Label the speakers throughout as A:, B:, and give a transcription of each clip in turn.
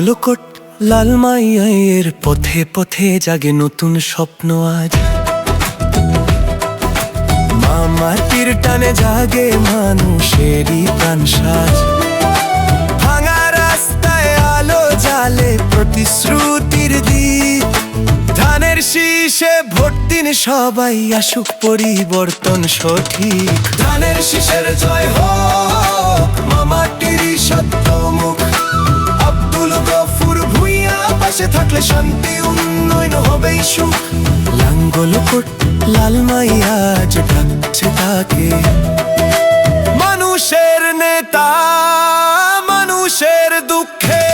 A: নাঙ্গলকোট লালমাইয়ের পথে পথে জাগে নতুন স্বপ্ন আজ। মামাটির টানে জাগে মানুষেরই প্রাণ সাজ। ভাঙা রাস্তায় আলো জালে প্রতিশ্রুতির দিক। ধানের শীষে ভোট দিন সবাই আসুক পরিবর্তন সঠিক। ধানের শীষের জয় হোক। থাকলে শান্তি উন্নয়ন হবেই সুখ। লাঙ্গল কোট লাল মাইয়া আজ ডাকছে তাকে। মানুষের নেতা মানুষের দুঃখে।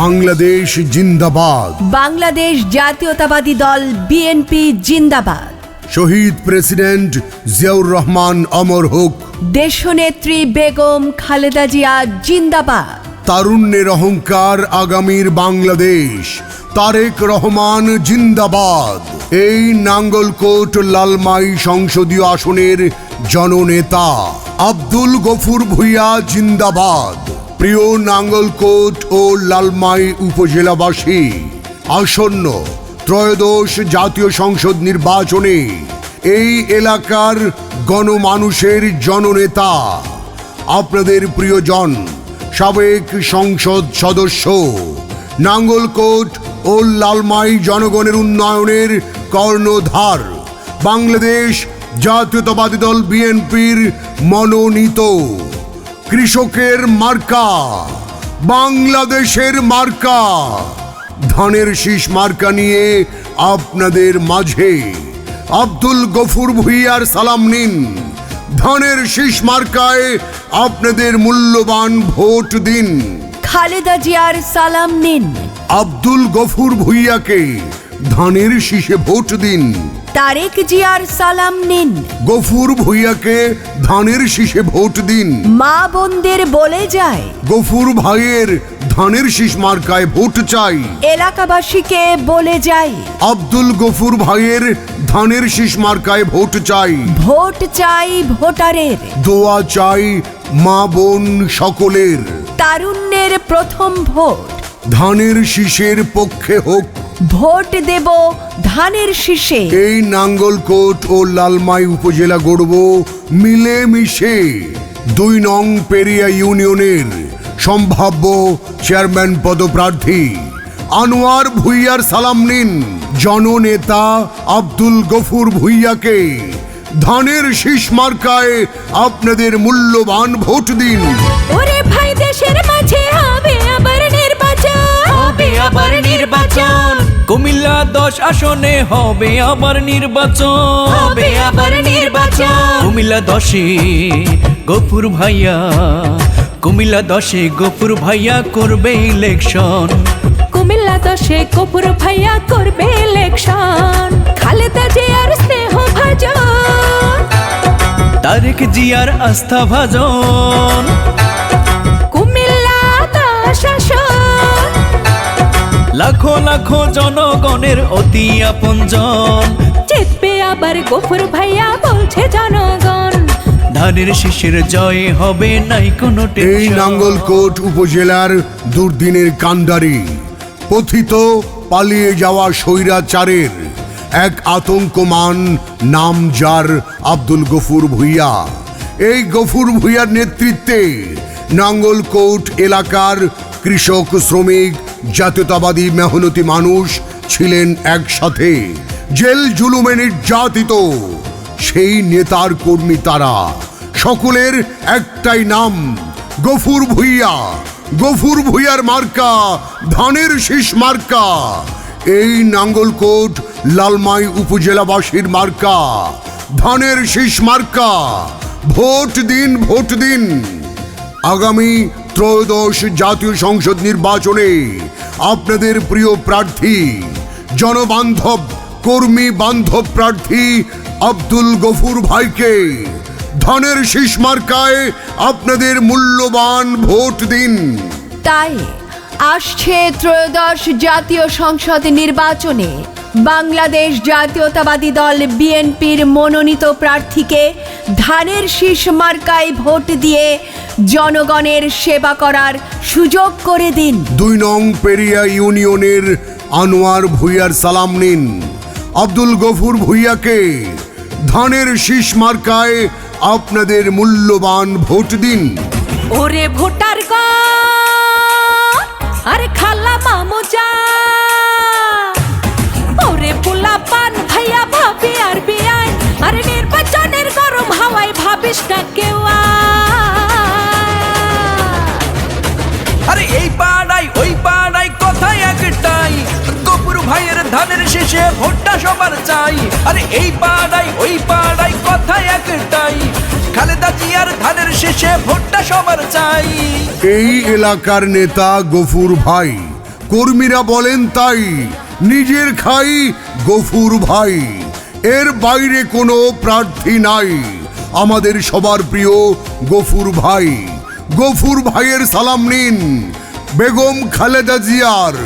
B: বাংলাদেশ জিন্দাবাদ।
C: বাংলাদেশ জাতীয়তাবাদী দল বিএনপি জিন্দাবাদ।
B: শহীদ প্রেসিডেন্ট জিয়াউর রহমান অমর হোক।
C: দেশনেত্রী বেগম খালেদা জিয়া জিন্দাবাদ।
B: তারুণ্যের অহংকার আগামীর বাংলাদেশ। তারেক রহমান জিন্দাবাদ। এই নাঙ্গলকোট লালমাই সংসদীয় আসনের জননেতা আব্দুল গফুর ভুইয়া জিন্দাবাদ। প্রিয় নাঙ্গলকোট ও লালমাই উপজেলাবাসী, আসন্ন ত্রয়োদশ জাতীয় সংসদ নির্বাচনে এই এলাকার গণমানুষের জননেতা। আপনাদের প্রিয়জন, সাবেক সংসদ সদস্য, নাঙ্গলকোট ও লালমাই জনগণের উন্নয়নের কর্ণধার, বাংলাদেশ জাতীয়তাবাদী দল বিএনপির মনোনীত, কৃষকের মার্কা, বাংলাদেশের মার্কা। ধানের শীষ মার্কা নিয়ে আপনাদের মাঝে। আব্দুল গফুর ভুইয়ার সালাম নিন। ধানের শীষ মার্কায় আপনাদের মূল্যবান ভোট দিন।
C: খালেদা জিয়ার সালাম নিন।
B: আব্দুল গফুর ভুইয়াকে ধানের শীষে ভোট দিন।
C: তারেক জিয়ার সালাম নিন।
B: গফুর ভুইয়াকে ধানের শীষে ভোট দিন।
C: মা বোনদের বলে যায়
B: গফুর ভাইয়ের ধানের শীষ মার্কায় ভোট চাই।
C: এলাকাবাসীকে বলে যাই।
B: আব্দুল গফুর ভাইয়ের ধানের শীষ মার্কায় ভোট চাই।
C: ভোট চাই ভোটারের।
B: দোয়া চাই মা বোন সকলের।
C: তারুণ্যের প্রথম ভোট।
B: ধানের শীষের পক্ষে হোক।
C: ভোট দেব ধানের শীষে।
B: এই নাঙ্গলকোট ও লালমাই উপজেলা গড়ব মিলে মিশে দুই নং পেরিয়া ইউনিয়নের সম্ভাব্য চেয়ারম্যান পদপ্রার্থী আনোয়ার ভুইয়ার সালাম নিন। জননেতা আব্দুল গফুর ভুইয়াকে ধানের শীষ মার্কায় আপনাদের মূল্যবান ভোট দিন।
C: ওরে ভাই দেশের মাঝে হবে আবার নির্বাচন।
D: হবে আবার নির্বাচন। কুমিল্লা দশ আসনে হবে আবার নির্বাচন।
C: হবে আবার নির্বাচন।
D: কুমিল্লা দশে গফুর ভাইয়া কুমিল্লা দশে গফুর ভাইয়া করবে ইলেকশন
E: কুমিল্লা দশে কপুর ভাইয়া করবে ইলেকশন খালেদা জিয়ার স্নেহ ভাজন।
D: তারেক জিয়ার আস্থা ভাজন।
E: কুমিল্লা দশ আসন
D: লাখো লাখো জনগণের অতি আপনজন।
E: জিতবে আবার গফুর ভাইয়া বলছে জনগণ।
D: ধানের শিশির জয় হবে নাই কোনো
B: এই। নাঙ্গলকোট উপজেলার দুর্দিনের কান্ডারি পথিত পালিয়ে যাওয়া স্বৈরাচারের এক আতঙ্কমান নাম যার আব্দুল গফুর ভুইয়া। এই গফুর ভুইয়ার নেতৃত্বে নাঙ্গলকোট এলাকার কৃষক শ্রমিক জাতীয়তাবাদী মেহনতি মানুষ ছিলেন একসাথে। জেল জুলুমে নির্যাতিত। সেই নেতার কর্মী তারা। সকলের একটাই নাম, গফুর ভুইয়া। গফুর ভুইয়ার মার্কা, ধানের শীষ মার্কা। এই নাঙ্গলকোট লালমাই উপজেলাবাসীর মার্কা, ধানের শীষ মার্কা। ভোট দিন ভোট দিন। আগামী ত্রয়োদশ জাতীয় সংসদ নির্বাচনে আপনাদের প্রিয় প্রার্থী, জনবান্ধব, কর্মী বান্ধব প্রার্থী আব্দুল গফুর ভাইকে ধনের শীষ মার্কায় আপনাদের মূল্যবান ভোট দিন।
C: তাই আসছে ত্রয়োদশ জাতীয় সংসদ নির্বাচনে বাংলাদেশ জাতীয়তাবাদী দল বিএনপির মনোনীত প্রার্থীকে
E: ধানের শীষ মার্কায় ভোট দিয়ে জনগণের সেবা করার সুযোগ করে দিন।
B: দুই নং পেরিয়া ইউনিয়নের আনোয়ার ভুইয়ার সালাম নিন। আব্দুল গফুর ভুইয়াকে ধানের শীষ মার্কায় আপনাদের মূল্যবান ভোট দিন।
E: ওরে ভোটার আরে খালা মামুজা। ওরে পোলা পান ভাইয়া ভাবি আর বিয়াই আরে নির্বাচনের গরম হাওয়ায় ভাবিস না কেউ
D: আরে এই পাড়াই শেষে ভোটটা সবার চাই। আরে এই পাড়াই ওই পাড়াই কথাই একটাই। খালেদা জিয়ার ধানের শেষে ভোটটা সবার চাই।
B: এই এলাকার নেতা গফুর ভাই, কর্মীরা বলেন তাই, নিজের খাই গফুর ভাই। এর বাইরে কোনো প্রার্থী নাই, আমাদের সবার প্রিয় গফুর ভাই। গফুর ভাইয়ের সালাম নিন, বেগম খালেদা জিয়ার,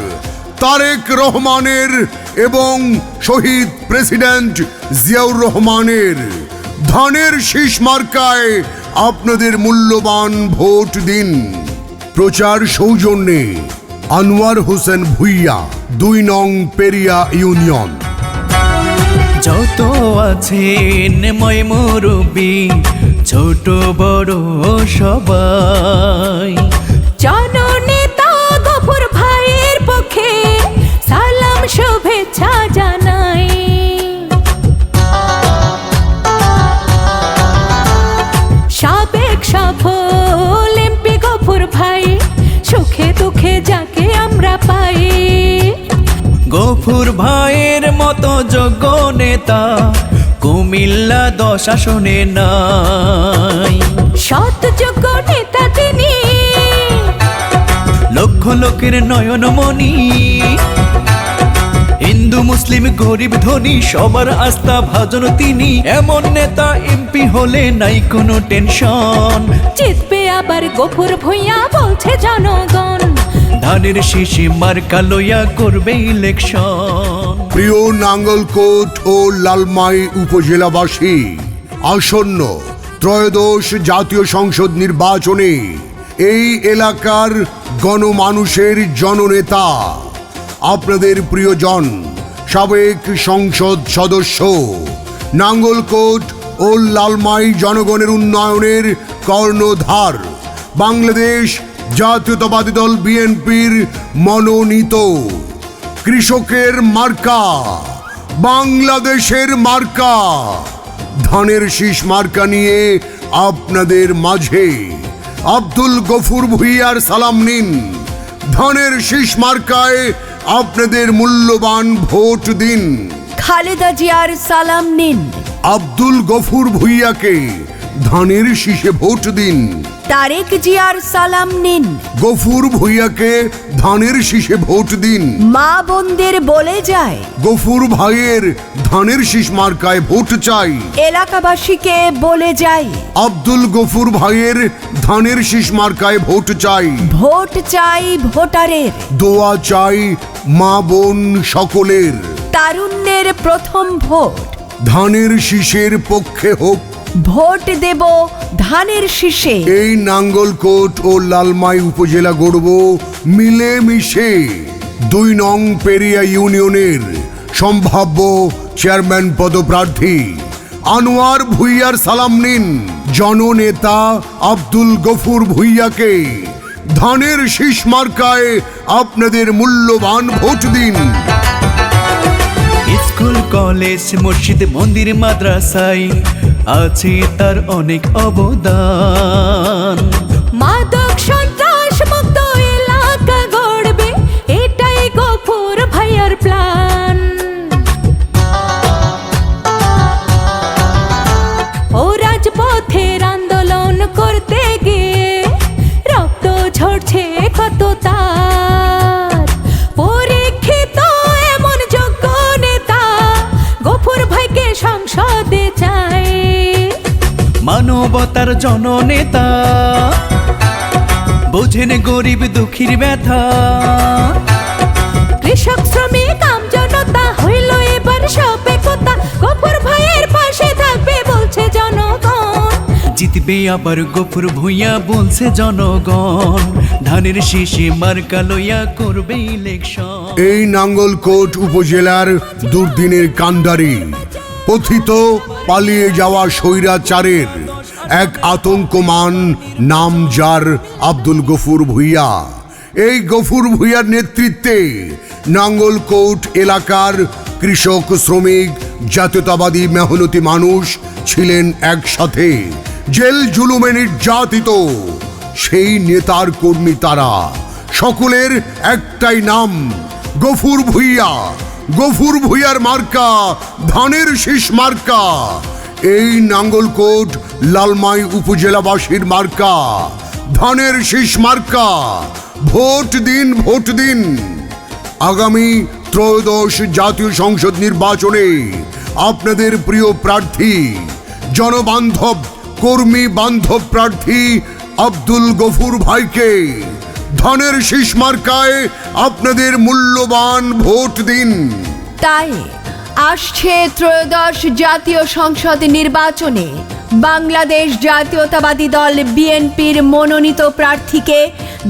B: তারেক রহমানের এবং শহীদ প্রেসিডেন্ট জিয়াউর রহমানের ধানের শীষ মার্কায় আপনাদের মূল্যবান ভোট দিন। প্রচার সৌজন্যে আনোয়ার হোসেন ভুইয়া, দুই নং পেরিয়া ইউনিয়ন।
D: যত আছেন ময় ছোট বড় সবাই
E: গফুর ভাইয়ের
D: মতো যোগ্য নেতা কুমিল্লা দশ আসনে নাই।
E: সৎযোগ্য নেতা তিনি।
D: লক্ষ লোকের নয়নমণি হিন্দু মুসলিম গরিব ধনী সবার আস্থা ভাজন তিনি। এমন নেতা এমপি হলে নাই কোনো টেনশন।
E: জিতবে আবার গফুর ভুইয়া বলছে জনগণ।
D: ধানের শিশি মার্কা লইয়া করবে ইলেকশন।
B: প্রিয় নাঙ্গলকোট ও লালমাই উপজেলাবাসী, আসন্ন ত্রয়োদশ জাতীয় সংসদ নির্বাচনে এই এলাকার গণমানুষের জননেতা, আপনাদের প্রিয়জন, সাবেক সংসদ সদস্য, নাঙ্গলকোট ও লালমাই জনগণের উন্নয়নের কর্ণধার, বাংলাদেশ জাতীয়তাবাদী দল বিএনপির মনোনীত কৃষকের মার্কা বাংলাদেশের মার্কা ধানের শীষ মার্কা নিয়ে আপনাদের মাঝে আব্দুল গফুর ভুইয়ার সালাম নিন। ধানের শীষ মার্কায় আপনাদের মূল্যবান ভোট দিন।
E: খালেদা জিয়ার সালাম নিন।
B: আব্দুল গফুর ভুইয়াকে ধানের শীষে ভোট দিন।
E: তারেক জিয়ার সালাম নিন।
B: গফুর ভুইয়াকে ধানের শীষে ভোট দিন।
E: মা বোনদের বলে যায়
B: গফুর ভাইয়ের ধানের শীষ মার্কায় ভোট চাই।
E: এলাকাবাসীকে বলে যায়
B: আব্দুল গফুর ভাইয়ের ধানের শীষ মার্কায় ভোট চাই।
E: ভোট চাই ভোটারের।
B: দোয়া চাই মা বোন সকলের।
E: তারুণ্যের প্রথম ভোট।
B: ধানের শীষের পক্ষে হোক
E: ভোট দেব ধানের শীষে।
B: এই নাঙ্গলকোট ও লালমাই উপজেলা গড়ব মিলে মিশে দুই নং পেরিয়া ইউনিয়নের সম্ভাব্য চেয়ারম্যান পদপ্রার্থী আনোয়ার ভুইয়ার সালাম নিন। জননেতা আব্দুল গফুর ভুইয়াকে ধানের শীষ মার্কায় আপনাদের মূল্যবান ভোট দিন।
D: স্কুল কলেজ মসজিদ মন্দির মাদ্রাসায় আছে তার অনেক অবদান।
E: মাদক
D: মানবতার জননেতা। বোঝেন গরিব দুঃখীর ব্যথা।
E: কৃষক শ্রমিক আম জনতা হইল এবার সবে কথা গফুর ভাইয়ের পাশে থাকবে বলছে জনগণ।
D: জিতবে আবার গফুর ভুইয়া বলছে জনগণ। ধানের শীষে মার্কা লইয়া করবে ইলেকশন।
B: এই নাঙ্গলকোট উপজেলার দুর্দিনের কান্ডারি পথিত পালিয়ে যাওয়া স্বৈরাচারের এক আতঙ্কমান নাম যার আব্দুল গফুর ভুইয়া। এই গফুর ভুইয়ার নেতৃত্বে নাঙ্গলকোট এলাকার কৃষক, শ্রমিক, জাতীয়তাবাদী, মেহনতি মানুষ ছিলেন একসাথে। জেল জুলুমে নির্যাতিত সেই নেতার কর্মী তারা। সকলের একটাই নাম, গফুর ভুইয়া। গফুর ভুইয়ার মার্কা, ধানের শীষ মার্কা। এই নাঙ্গলকোট লালমাই উপজেলাবাসীর মার্কা, ধানের শীষ মার্কা, ভোট দিন ভোট দিন। আগামী ত্রয়োদশ জাতীয় সংসদ নির্বাচনে আপনাদের প্রিয় প্রার্থী, জনবান্ধব, কর্মী বান্ধব প্রার্থী আব্দুল গফুর ভাইকে ধনের শীষ মার্কায় আপনাদের মূল্যবান ভোট দিন।
F: তাই আসছে ত্রয়োদশ জাতীয় সংসদ নির্বাচনে। বাংলাদেশ জাতীয়তাবাদী দল বিএনপির মনোনীত প্রার্থীকে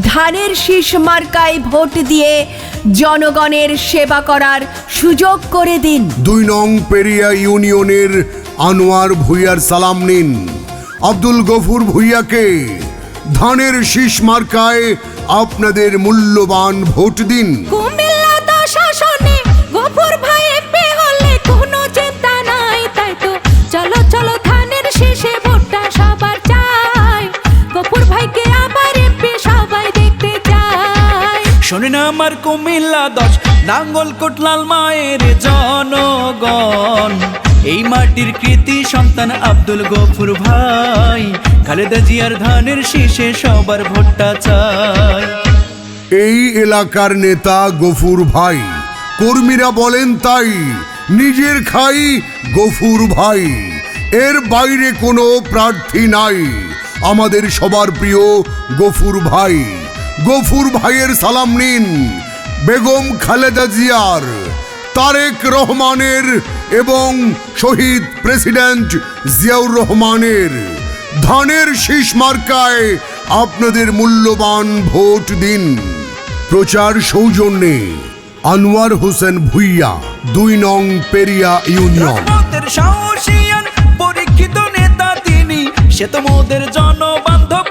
F: ধানের শীষ মার্কায় ভোট দিয়ে জনগণের সেবা করার সুযোগ করে দিন।
B: দুই নং পেরিয়া ইউনিয়নের আনোয়ার ভুইয়ার সালাম নিন। আব্দুল গফুর ভুইয়াকে ধানের শীষ মার্কায় আপনাদের মূল্যবান ভোট দিন।
D: শোনে না আমার কুমিল্লা দশ নাঙ্গল কোটলাল মায়ের জনগণ। এই মাটির কৃতি সন্তান আব্দুল গফুর ভাই, খালেদা জিয়ার ধানের শীষে সবার ভোটটা চাই।
B: এই এলাকার নেতা গফুর ভাই, কর্মীরা বলেন তাই, নিজের খাই গফুর ভাই। এর বাইরে কোনো প্রার্থী নাই, আমাদের সবার প্রিয় গফুর ভাই। গফুর ভাইয়ের সালাম নিন। বেগম খালেদা জিয়ার, তারেক রহমানের এবং শহীদ প্রেসিডেন্ট জিয়াউর রহমানের ধানের শীষ মার্কায় আপনাদের মূল্যবান ভোট দিন। প্রচার সৌজন্যে আনোয়ার হোসেন ভুইয়া, দুই নং পেরিয়া ইউনিয়ন।
D: পরীক্ষিত নেতা তিনি, সে তো মোদের জনবান্ধব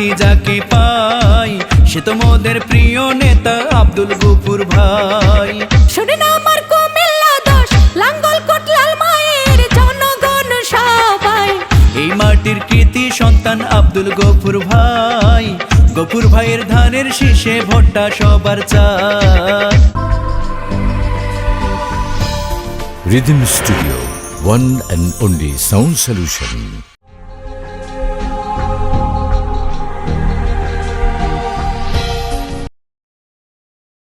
D: প্রার্থী যাকে পাই সে তো মোদের প্রিয় নেতা আব্দুল গফুর ভাই।
C: শুনে না আমার কুমিল্লা দশ লাঙ্গল কোটলাল মায়ের জনগণ সবাই।
D: এই মাটির কৃতি সন্তান আব্দুল গফুর ভাই গফুর ভাইয়ের ধানের শীষে ভোটটা সবার চায়
G: Rhythm Studio, one and only sound solution.